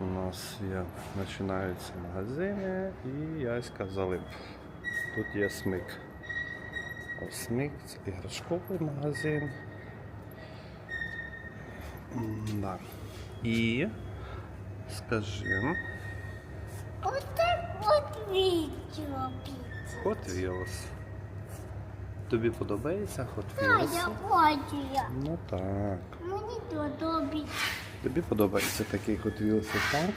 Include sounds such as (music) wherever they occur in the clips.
У нас є, починаються магазини і Яська залип. Тут є смик. Ось смик це іграшковий магазин. Да. І скажімо, Оце от відео піти. Hot Wheels. Тобі подобається Hot Wheels? я хочу. Ну так. Мені подобається. Тобі подобається такий Hot Wheels, так?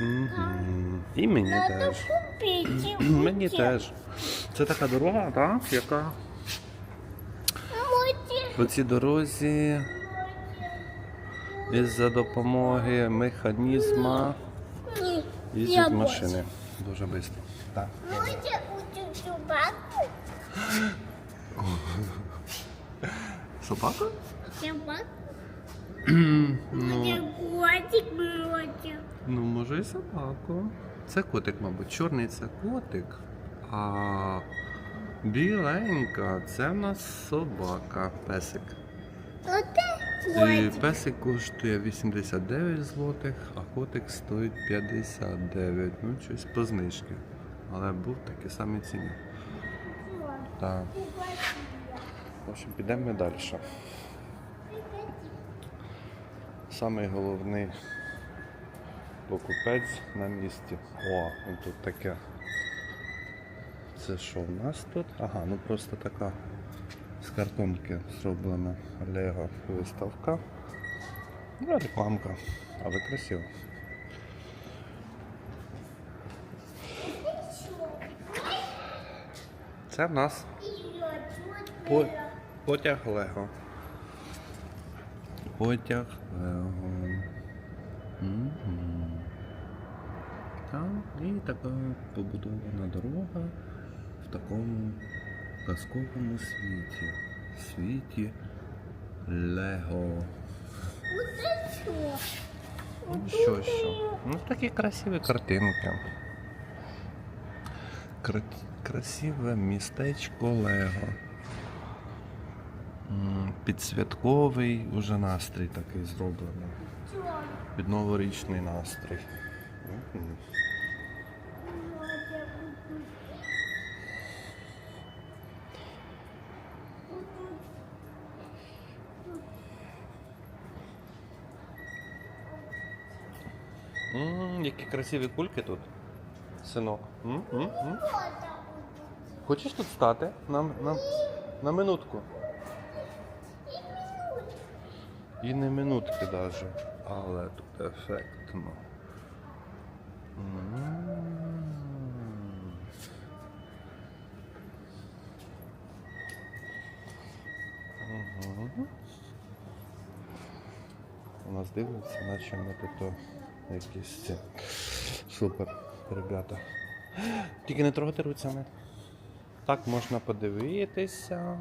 Мгм. І мені теж. купити. (clears throat) Мені теж. Це така дорога, так? Яка по цій дорозі із-за допомоги механізма Ні. Їздять машини. Дуже швидко. Так. Можете у собаку? (gasps) Собака? Собаку? Ну, котик молодець. ну, може і собаку. Це котик, мабуть. Чорний це котик, а біленька це в нас собака, песик. Оце І песик коштує 89 злотих, а котик стоїть 59. Ну, щось по знижки. Але був такі самі ціни. Так. В общем, підемо далі. Самий головний покупець на місці. О, ну тут таке. Це що в нас тут? Ага, ну просто така з картонки зроблена Лего виставка. Ну, рекламка. Але красиво. Це в нас потяг Лего. Потяг. Так, і така побудована дорога в такому казковому світі. Світі Лего. Оце що? Ну що, що? Ну такі красиві картинки. Кра- красиве містечко Лего. М, Підсвятковий уже настрій такий зроблений. Під новорічний настрій. Які красиві кульки тут, синок. М, м, м. Хочеш тут стати? На, на, на минутку. І не минутки даже. Але тут ефектно. У нас дивляться, наче ми тут якісь ці. Супер, ребята. Тільки не трогайте руцями. Так можна подивитися.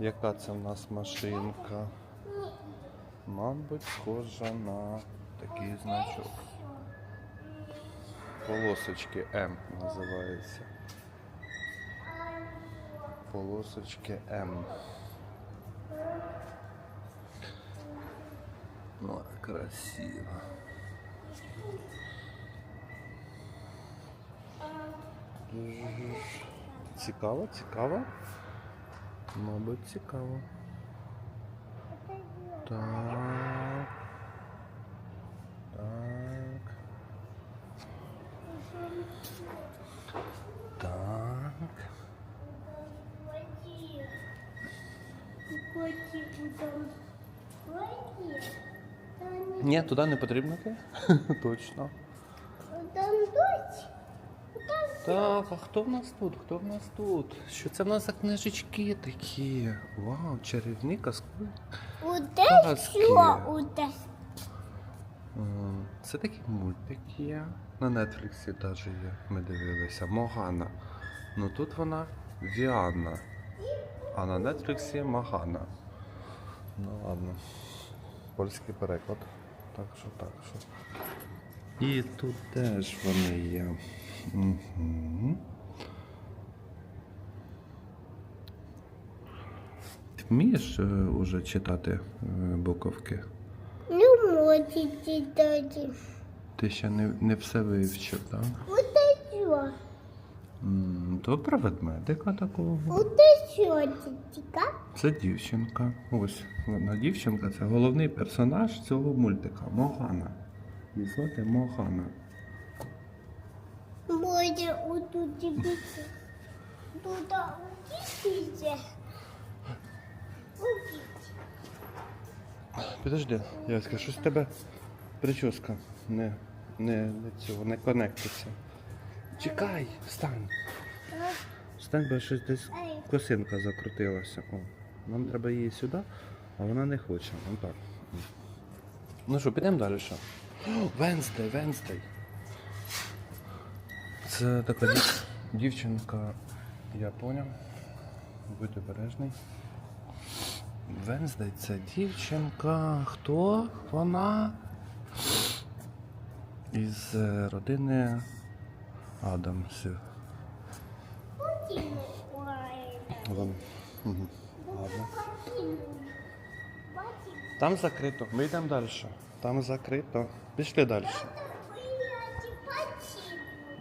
Яка це в нас машинка? Мабуть, схожа на такий значок. Полосочки М називається. Полосочки М. Ну, красиво. Цікаво, цікаво. Мабуть, цікаво. Так. Так. Так. Ні, туди не потрібно йти. (laughs) Точно. там Так, а хто в нас тут? Хто в нас тут? Що це в нас за книжечки такі? Вау, чарівні казкові. Оте що? Оте. Це такі мультики є. На Нетфліксі теж є. Ми дивилися. Могана. Ну тут вона Віанна. А на Нетфліксі Магана. Ну ладно. Польський переклад. Так що, так що. І тут теж вони є. Угу. Вмієш е, уже читати е, буковки? Ну, можете дати. Ти ще не, не все вивчив, так? Вот що? Про ведмедика такого. Вот що, тітка? Це дівчинка. Ось вона дівчинка, це головний персонаж цього мультика Могана. Її звати Могана. Може, отут дивіться. Тут утістіться. Підожди, Яська, щось в тебе прическа не, не, не цього, не конектиться. Чекай, встань. Встань, бо щось десь косинка закрутилася. О, нам треба її сюди, а вона не хоче. Вон так. Ну що, підемо далі. що? О, Венздей, Венздей. Це така дів- дівчинка, я поняв. Будь обережний. Венздей це дівчинка. Хто? Вона? Із родини Адамсів. Ладно. Там закрито. Ми йдемо далі. Там закрито. Пішли далі.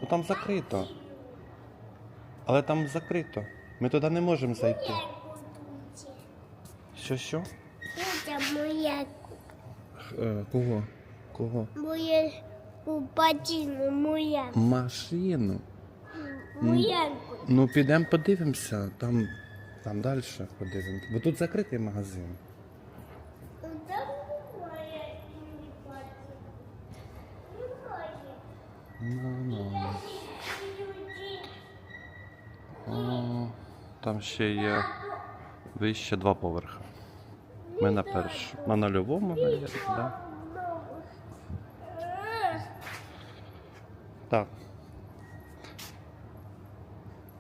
Ну там закрито. Але там закрито. Ми туди не можемо зайти. Що що? Це моя, Е, кого? Кого? моя купатина, моя, Машину. моя. Ну підемо подивимося. Там, там далі подивимося. Бо тут закритий магазин. Ну, ну. Там ще є вище два поверхи. Ми на першому. На нульовому, навіть, да? Так.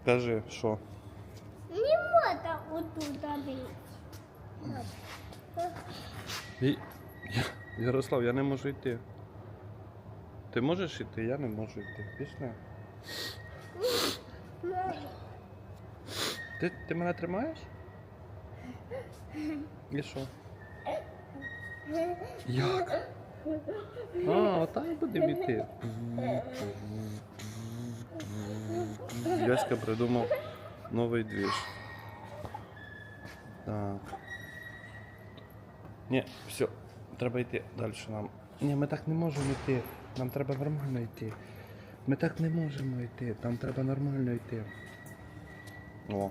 Кажи, що? Не можна отут. І- Ярослав, я не можу йти. Ти можеш йти? Я не можу йти. Пішли. Ти, ти мене тримаєш? І що? Як? А, отак будемо йти. Яська придумав новий двіж. Так. Ні, все, треба йти далі нам. Ні, ми так не можемо йти. Нам треба нормально йти. Ми так не можемо йти. Там треба нормально йти. О,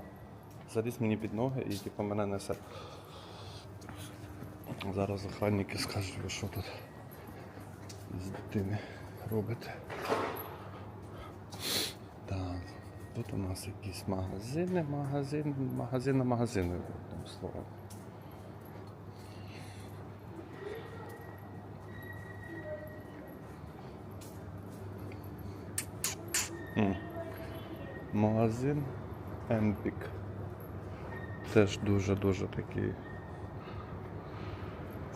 заліз мені під ноги і типу мене несе. Зараз охранники скажуть, ви що тут з дитини робите. Так, тут у нас якісь магазини, магазин, магазин на магазини, одним словом. Магазин Емпік. Теж дуже-дуже такий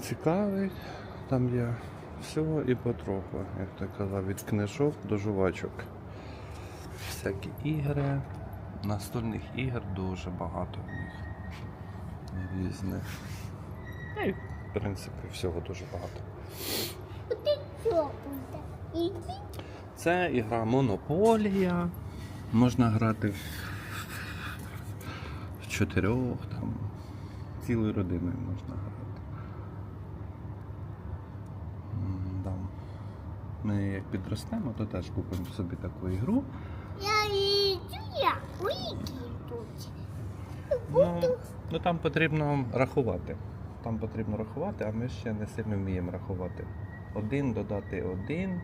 цікавий. Там є всього і потроху, як ти казав, від книжок до жувачок. Всякі ігри. Настольних ігор дуже багато в них. Різних. Ну і, в принципі, всього дуже багато. Це ігра Монополія. Можна грати в чотирьох, там, цілою родиною можна грати. Да. Ми як підростемо, то теж купимо собі таку ігру. Я іду, я тут. Ну, ну там потрібно рахувати. Там потрібно рахувати, а ми ще не сильно вміємо рахувати. Один додати один,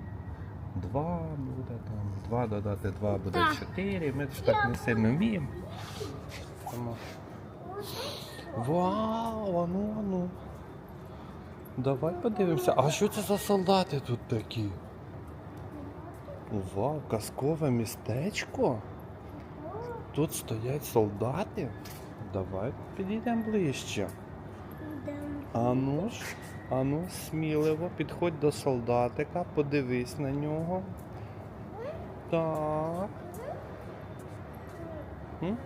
два буде там, два додати два буде чотири. Ми ж так не сильно вміємо. Тому... Вау, ану, ану. Давай подивимося. А що це за солдати тут такі? Вау, казкове містечко. Тут стоять солдати. Давай підійдемо ближче. Ану ж, ану, сміливо, підходь до солдатика, подивись на нього. Так. Угу.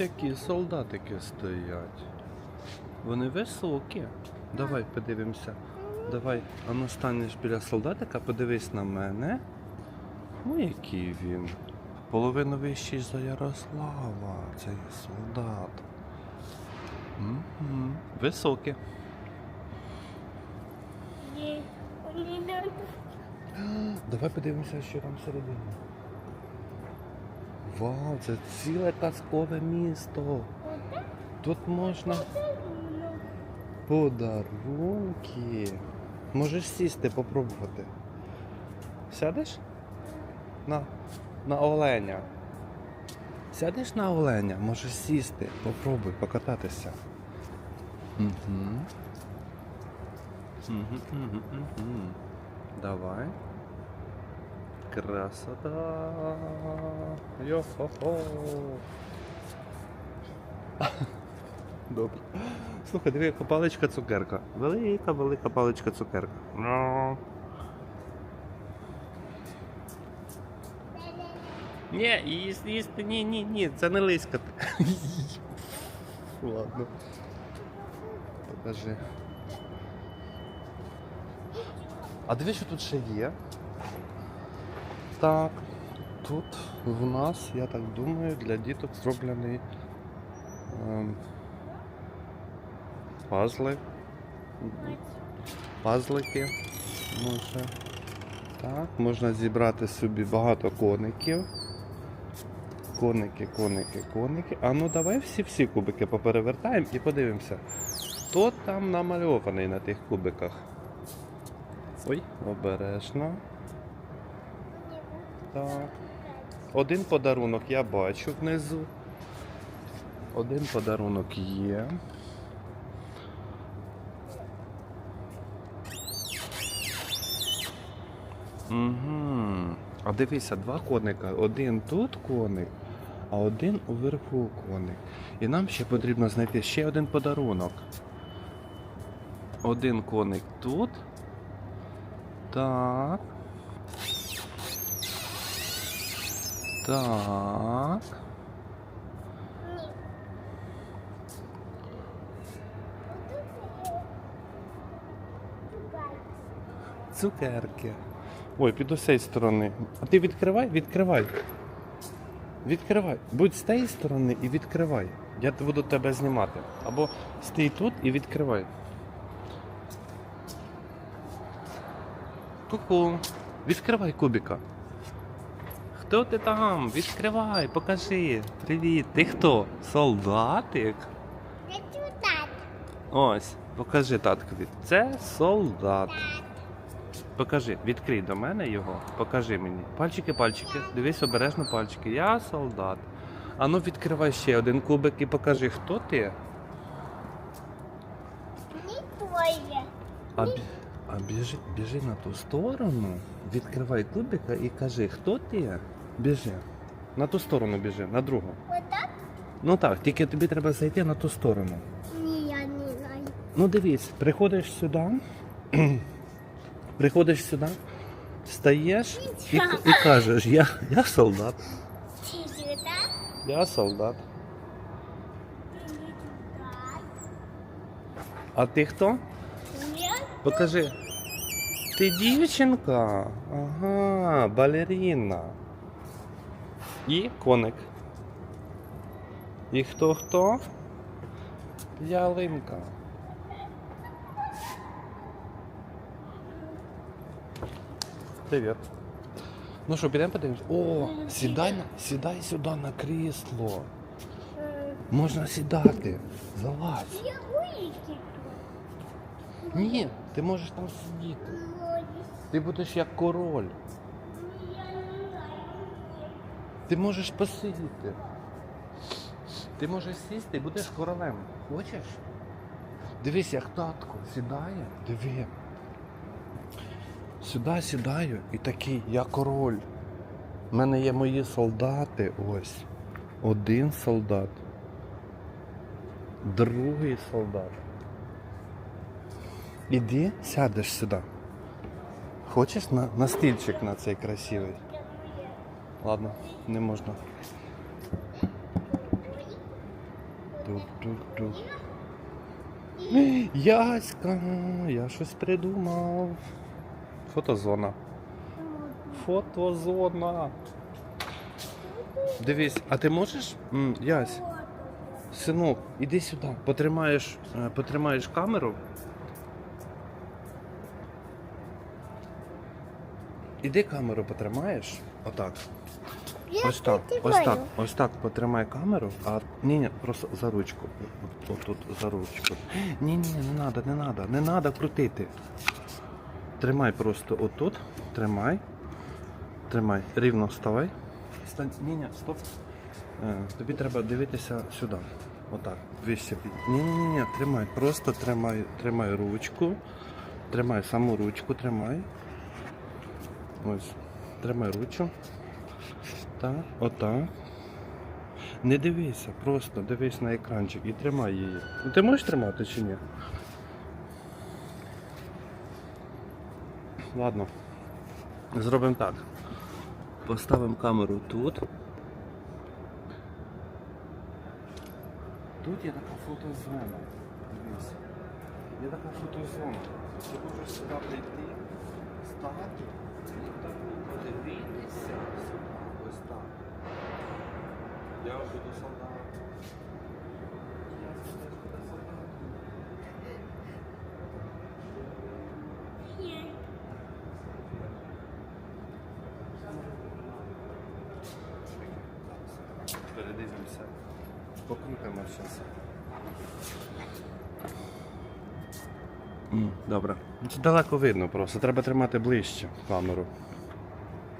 Які солдатики стоять. Вони високі. Давай подивимося. Давай, а ну станеш біля солдатика, подивись на мене. Ну, який він. Половину вищий за Ярослава. Це є солдат. Високі. Давай подивимося, що там всередині. Вау, це ціле казкове місто. Тут можна подарунки. Можеш сісти, попробувати. Сядеш? На, на оленя. Сядеш на оленя, можеш сісти, попробуй покататися. Угу. Угу, угу, угу. Давай. Красота. Йо-хо-хо. (laughs) Добре. Слухай, диви, яка паличка цукерка. Велика, велика паличка цукерка. Ну. Ні, їсти, їсти, ні, ні, ні, це не лискати. (laughs) Ладно. Покажи. А диви, що тут ще є. Так, тут в нас, я так думаю, для діток зроблений ем, пазли. Пазлики. Може. Так, можна зібрати собі багато коників. Коники, коники, коники. А ну давай всі-всі кубики поперевертаємо і подивимося, хто там намальований на тих кубиках. Ой, обережно. Так. Один подарунок я бачу внизу. Один подарунок є. Угу. А дивися, два коника. Один тут коник, а один уверху коник. І нам ще потрібно знайти ще один подарунок. Один коник тут. Так. Так. Цукерки. Ой, під ось цієї сторони. А ти відкривай, відкривай. Відкривай. Будь з тієї сторони і відкривай. Я буду тебе знімати. Або стій тут і відкривай. Ку-ку. Відкривай кубіка. Хто ти там? Відкривай, покажи. Привіт. Ти хто? Солдатик? Так. Ось, покажи таткові. Це солдат. Покажи, відкрий до мене його, покажи мені. Пальчики, пальчики, дивись обережно пальчики. Я солдат. А ну відкривай ще один кубик і покажи, хто ти. А, а біжи, біжи на ту сторону, відкривай кубика і кажи, хто ти? Біжи. На ту сторону біжи, на другу. Отак? Ну так, тільки тобі треба зайти на ту сторону. Ні, я не знаю. Ну дивись, приходиш сюди, (clears throat) приходиш сюди, стаєш і, і кажеш, я, я солдат. Чи сюди? Я солдат. А ти хто? Покажи. Ти дівчинка? Ага, балеріна. І коник. І хто хто? Ялинка. Привіт. Ну що, підемо подивимось? О, сідай, на, сідай сюди на крісло. Можна сідати. Залазь. Ні, ти можеш там сидіти. Ти будеш як король. Ти можеш посидіти. Ти можеш сісти і будеш королем. Хочеш? Дивись, як татко сідає. Диви. Сюди сідаю і такий, я король. У мене є мої солдати. Ось. Один солдат. Другий солдат. Іди, сядеш сюди. Хочеш на, на стільчик на цей красивий? Ладно, не можна. (gasps) Яська, я щось придумав. Фотозона. Фотозона. Дивись, а ти можеш? Ясь, синок, іди сюди. Потримаєш, е, потримаєш камеру. Іди камеру потримаєш. Отак. Ось так, ось так, ось так потримай камеру, а ні, ні, просто за ручку. От, от тут за ручку. Ні, ні, не треба, не треба, не треба крутити. Тримай просто отут, тримай. Тримай, рівно вставай. Стань, ні, ні, стоп. Е, тобі треба дивитися сюди. Отак. Вище. Ні, ні, ні, тримай, просто тримай, тримай ручку. Тримай саму ручку, тримай. Ось. Тримай ручку. Так, отак. Не дивися, просто дивись на екранчик і тримай її. Ну, Ти можеш тримати чи ні? Ладно. Зробимо так. Поставимо камеру тут. Тут є така фотозона. Дивись. Є така фотозона. Ти можеш сюди прийти, стати подивитися. Ось так. Я буду солдатом. Я буду солдатом. Передивимося. Покрутимо зараз. Добре. Це далеко видно просто. Треба тримати ближче камеру.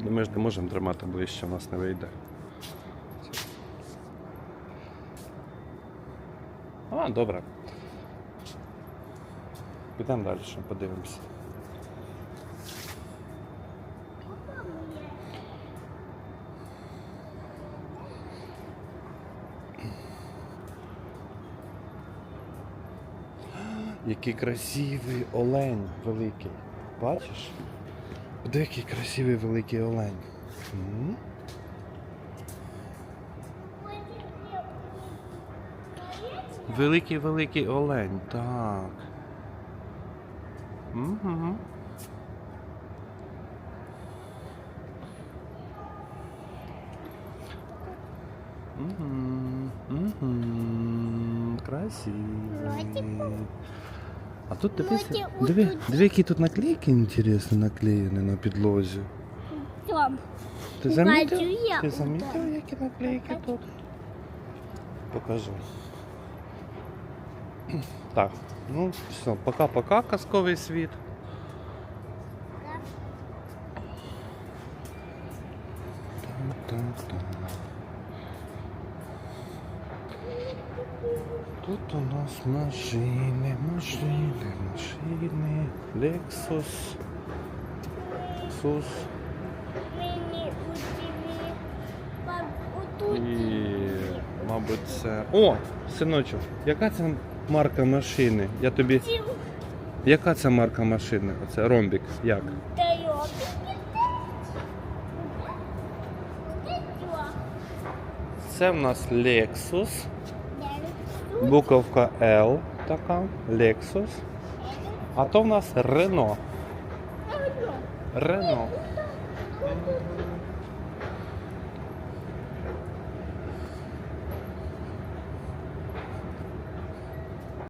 Ну, Ми ж не можемо тримати ближче, у нас не вийде. А, добре. Підемо далі, подивимося. Який красивий олень великий. Бачиш? Який красивий великий олень. Великий великий олень, так. Угу. Угу. Угу. Красивий. А тут дивися, диви, диви, які тут наклейки інтересні наклеєні на підлозі. Там. Ти замітив? Ти замітив, які наклейки тут? Покажу. Так, ну все, пока-пока, казковий світ. Так-так-так. Тут у нас машини, машини, машини. Lexus. Lexus. Мені у тебе. Пап, отут. І, мабуть, це. О! Синочок, яка це марка машини? Я тобі. Яка це марка машини? Оце ромбік. Як? Це в нас Lexus. Буковка L така. Lexus. А то в нас Renault. Renault.